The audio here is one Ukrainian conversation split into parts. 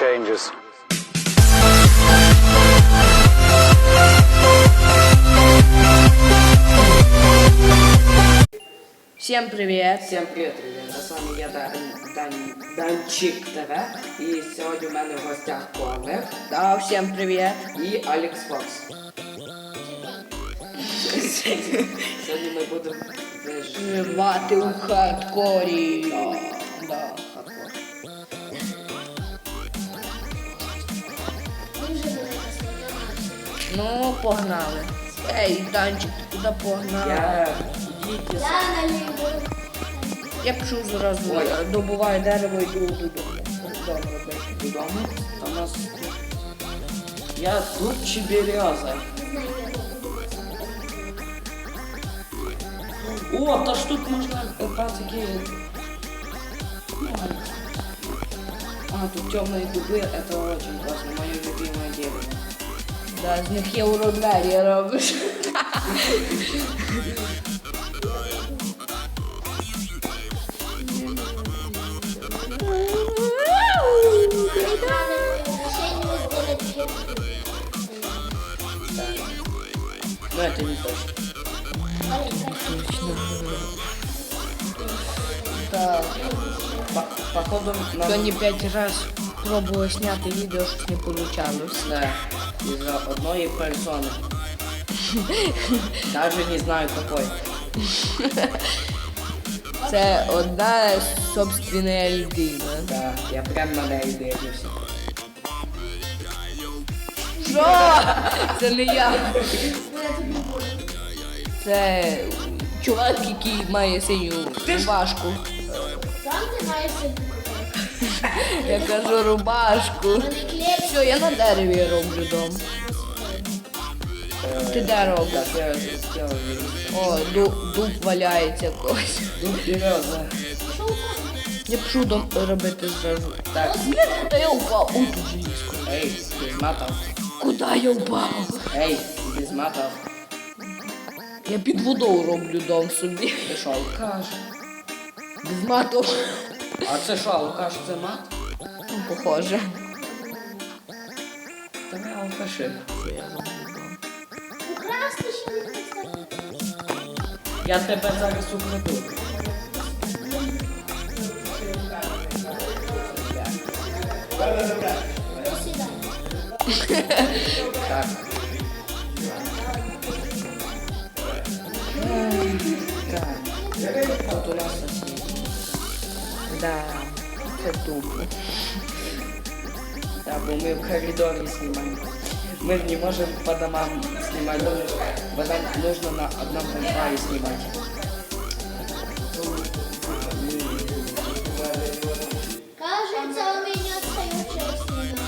changes. Всем привет! Всем привет, ребята! С вами я Дан, Дан, Данчик ТВ. И сегодня у меня в гостях Ковер Да, всем привет! и Алекс Фокс. Сьогодні ми будемо виживати. Живати у хардкорі. Да, Ну, погнали. Ей, Данчик, ти куди погнав? Я діти с- Я наліво. Я пишу зразу, Ой. е, добуваю дерево і йду додому. Добре, бачу. додому. Там у нас. Я тут чи береза. О, та ж тут можна такі. А, тут темные дубы, это очень классно, мое любимое дерево. Да, з них є уродвері робиш. Но это не точно. Так. По- походу нам... Сьогодні п'ять раз пробувала зняти відео, щось не получалось. Да, Из-за одной персоны. Даже не знаю какой. Це одна собственна людина. Да, я прям на неї дивлюся. Що? Це не я. Це чувак, який має синю рубашку. Сам ти маєш собі Я кажу рубашку. Все, я на дереві роблю дом. Ти де робиш? О, дуб, дуб валяється когось. Тут береза. Я пишу дом робити зразу. Так, Куди я впав? О, тут желізко. эй, без матов. Куди я впав? Эй, без матов. Я під водою роблю дом собі. Ти що? Без мату. А це що, алкаш це мат? Похоже. Та ми алкаши. Украсти ще не. Я тебе зараз украду. Так. Так. Тут у нас сусід. Да, це тупо. Да, бо ми в коридоре снимаем. Мы не можем по домам снимать, бо нам нужно на одном Wi-Fi снимать. Кажется, у меня отстаючая стіна.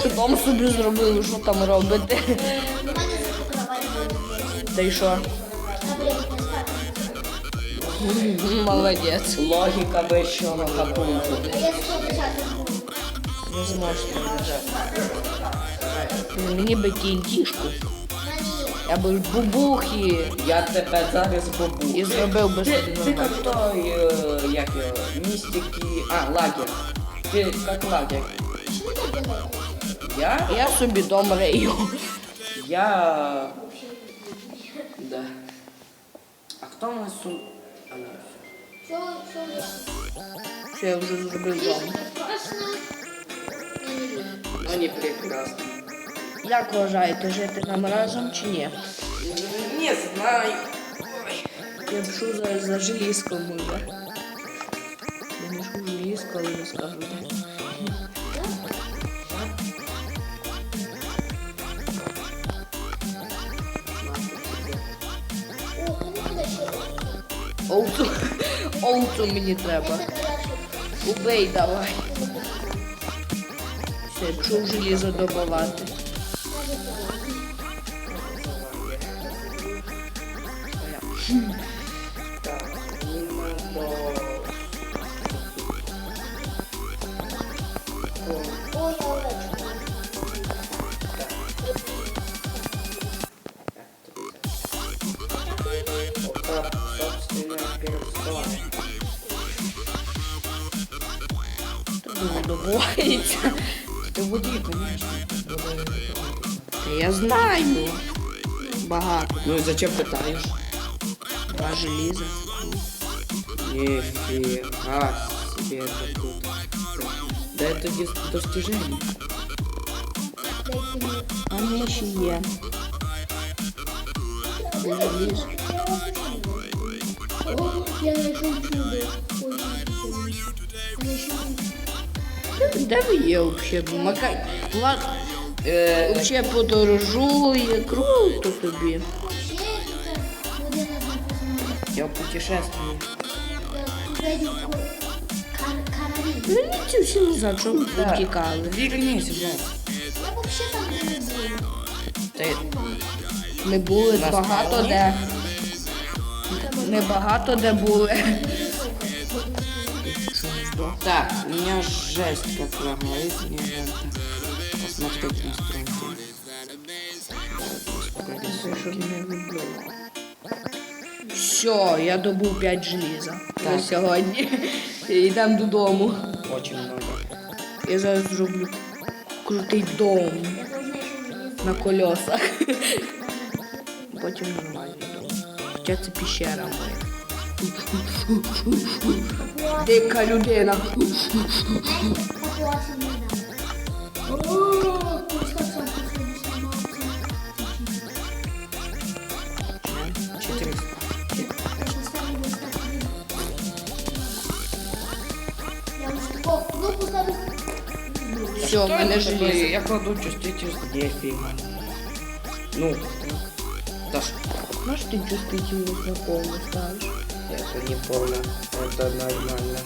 Що дом собі зробили, що там робите? У мене. Та й що? Молодець. Логика вищого спочатку. Не зможеш побіжати. Мені би тінтішку. У мене є. Я би бубухи Я тебе зараз бобу. і зробив би Ти, собі ти нормально. как той, э, як його, містики, а, лагер. Ти как лагер. Я? Я собі дом рею. Я... Да. А хто у нас сум... Що, що ви? Що я вже зробив не вірю. Ну, не прекрасно. Як вважаєте, жити нам разом чи ні? Не знаю. Я пишу за, за желізком уже. Я пишу желізко, але не скажу Оуцу, оуцу мені треба. Убей давай. Все, чув желізо добивати. Так, собственная персона. Тут добувається. Ти в воді, звісно. Та я знаю. Багато. Ну і зачем питаєш? Два желіза. Нифига себе это тут. Да это дис- достижение. Дайте мені. А в мене ще є. Два желіза. О, я знайшов чудо. Де ви є взагалі? Макай. Влад Э, взагалі подорожує. Круто тобі. Я Каролін. Верніться всі назад, що ви Да. потікали. Вернись, блядь. Я взагалі там не. Ты Ми були Нас багато мало? де. Ми багато де були. Так, у меня жесть как лагает мне это. Посмотреть настройки. Все, я добув 5 желіза. Так. На сьогодні. Йдемо додому. Очень много. Я зараз зроблю крутий дом на колесах. Потім нормальний дом. Хоча це піщера моя. Дика людина. Папуасі не дам. О, ось так сам Четыреста. Я ось тако, ну поставив. Все, в мене Что это такое? желізо. Я кладу чувствительность. Нифига. Ну, Даш, Знаєш, ти чувствительність на повну ставиш? это не полно. Это нормально.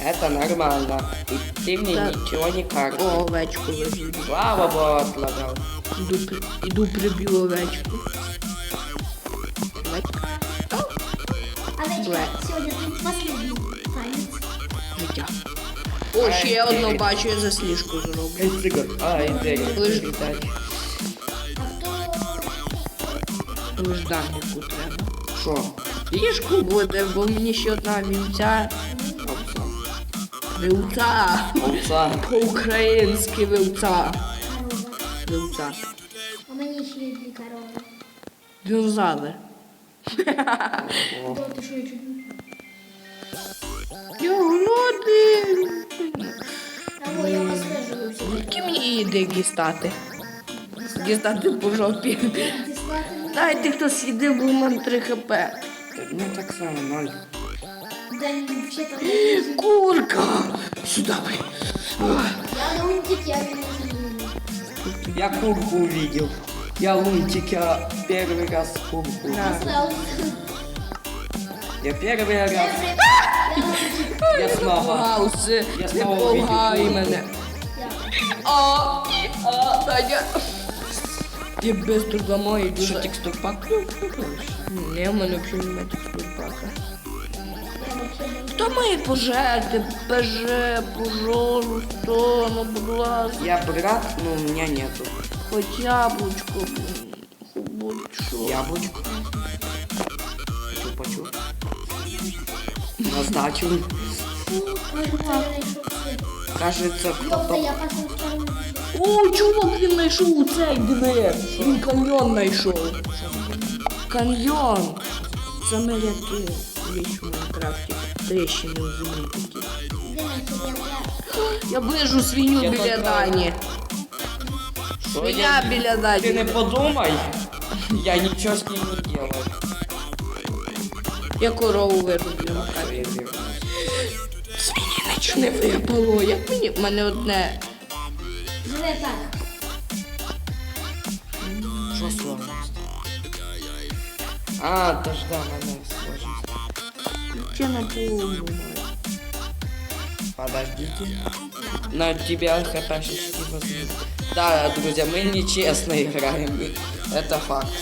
Это нормально. И ты мне Так. ничего не О, каркай. овечку лежить. Слава богу, отлагал. Іду, при- іду приб'ю овечку. Овечка. Ау, Овечка, сьогодні тут последній танець. Життя. О, ще одну бачу, я засліжку зроблю. Эй, цыган. А, и Дерек. Лыж- Летать. А хто Жданнику треба. Шо? Ліжку буде, бо мені ще одна вівця. Овца. Вівця. Овца. По-українськи вівця. корова? Вівця. У мене ще є дві корови. Динозавр. О. Ти що я чуть не- Я голодний. А о, я послежуюся. Які мені їди дістати? Дістати по жопі. Діслати мені. Дайте хтось їди, бо в мене 3 хп. Ну так само, ноль. Курка! Сюди, блін. Я лунтик, я. Я курку увидел. Я лунтик, я первый раз курку. Да. Я первый Я раз. Я лунтик. Я снова. Пауси, Я не знову Я без турбомо йду. Что, за- текстурпак? Не, в мене взагалі немає текстурпака. Я вообще не Хто має пожерти? Боже, пожалуйста, ну будь ласка. Я брат, но у меня нету. Хоч яблучко, блін. Будь що. Яблочко. Чупа-чуп. На сдачу. Кажется, я знайшов це. Кажется, Йопта, кто-то... О, чувак, він знайшов цей диви. Він каньйон знайшов. Каньйон. Це моряки. Віч в Майнкрафті. Трещини в землі такі. Я- ближу свиню Я біля. Дані. Свиня біля Ты не подумай. Я ничего с ней не делаю. Я корову вироблю. Свині нічого не випало. Як мені? В мене одне. Так. Что сложность? А, дожда, мене сложность. Чи на повну. Подождите. На тебя хпшечки возьму. Да, друзья, мы нечестно играем. Это факт.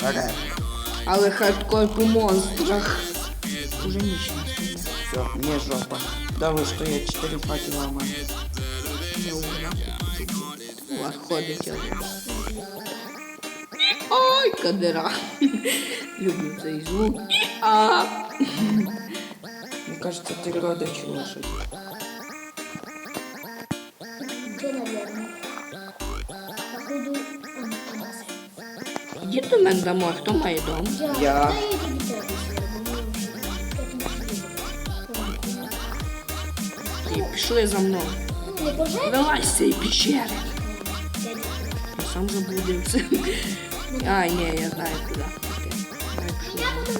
Харе. Але хардкор по монстрах. Уже нічого. Все, мне жопа. Да вы что, я 4 пати ломаю. Не ура. У вас ходить один. Ой, кадира. Люблю цей звук. А. Мне кажется, ты родич нас. Іди до мене домой, хто має дом? Я. І пішли за мною. Вилазь з цієї печери. Я сам заблудився. А, ні, я знаю куди. Окей. Давай пішли. Я буду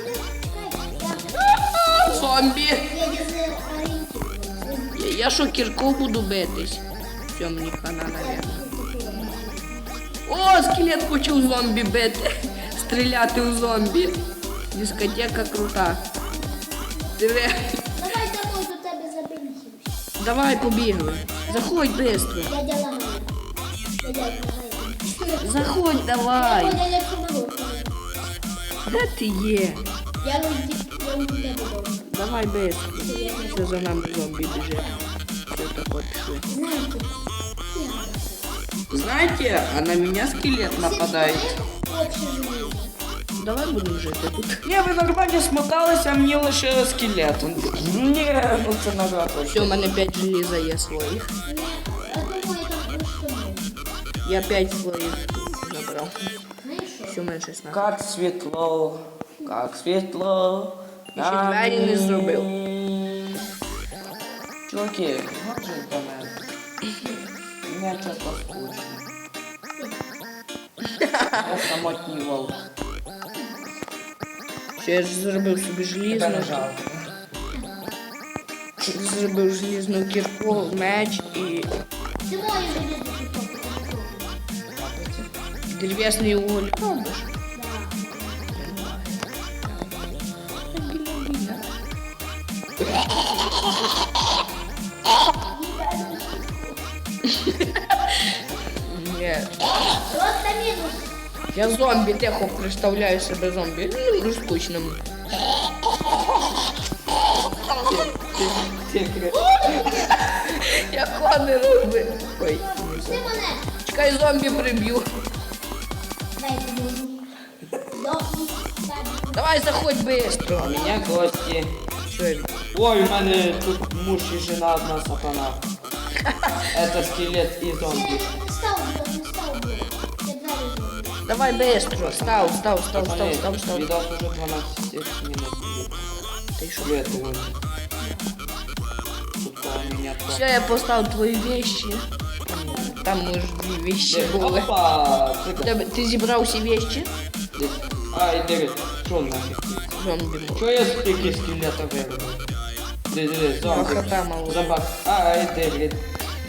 не Зомбі! Я не зорієнтую. Я що, кірку буду битись? Все, мені хана, наверное. О, скелет почав зомбі бити. Стріляти у зомбі. Дискотека крута. Диви. Давай домой до тебе забимся. Давай побігли. Заходь швидко. Дядя лагає. Дядя лагає. Заходь давай. Дядя помогу. Де ти є? Я луді, я луді тебе дома. Давай швидко. Все за нами зомбі біжить. Все тако пішли. Знаєш, тут Знаете, а на меня скелет нападает. Очі живі. Давай будемо жити тут. Не, ви нормально смоталися, а мені лише скелет. Ні, ну це нога Все, у точно. мене 5 желіза є своїх. Я 5 своїх забрав. Знаєш що? Все, у мене 16. Как світло, как світло. І ще двері не зробив. Чуваки, може до мене? Мені щось скучно. Я самотній волк. Ще я ж зробив собі Тебе желізну. жалко. Зробив желізну кірку, меч і Ти можеш ходити тут дерев'яний уголь. Робиш. Ні. Просто мінус. Я зомбі, тихо представляю себе зомбі. Ну, розпучним. Як не робить. Ой, Ти мене. чекай, зомбі приб'ю. Давай заходь швидко. У мене гості. Що я? Ой, у мене тут муж і жена одна сатана. Это скелет і зомбі. Ще став блок, не став блок. Я двері зроблю. Давай быстро. Став, став, став, став, став, став. Видос уже 12 минут. Ти що? Привет, Лунь. Тут коло меня то. Все, я поставив твої вещи. Там може дві вещи були. Опа! Ти Тебе- Ти зібрав всі вещи? де? Ай, диви, що нафіг? Зомбі. Що я стільки скелета виробив? Диви, диви, зомбі. Охота мало. Забак. Ай, диви.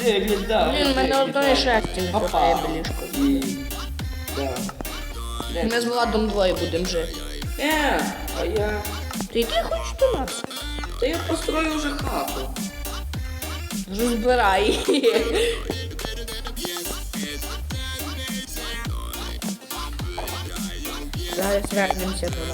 Диви, да. Блін, мене одної шерсті не Опа. хватає бліжко. І... Да. Ми з Владом двоє будемо жити. Е, а я... Ти йди хочеш до нас? Та я построю вже хату. Розбирай. Maalesef vermemiş yapıyorlar.